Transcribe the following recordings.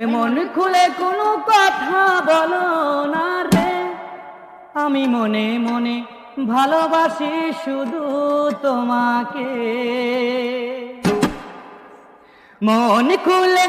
মন খুলে কোনো কথা বলো না রে। আমি মনে মনে ভালোবাসি শুধু তোমাকে। মন খুলে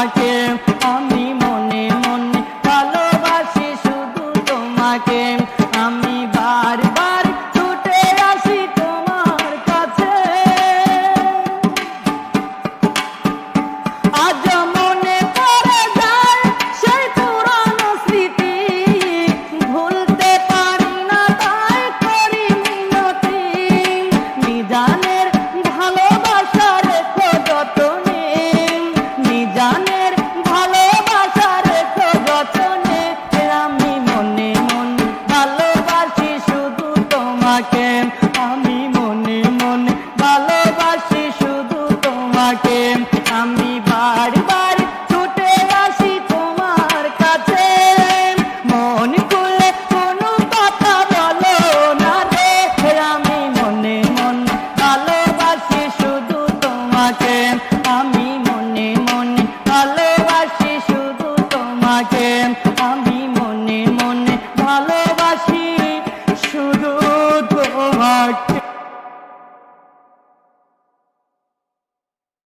তোমাকে আমি মনে মনে ভালোবাসি শুধু তোমাকে। আমি মনে মনে ভালোবাসি শুধু তোমাকে। আমি বারবার ছুটে আসি তোমার কাছে। মন খুলে কোনো কথা বলো না রে। আমি মনে মনে ভালোবাসি শুধু তোমাকে। আমি মনে মনে ভালোবাসি শুধু তোমাকে।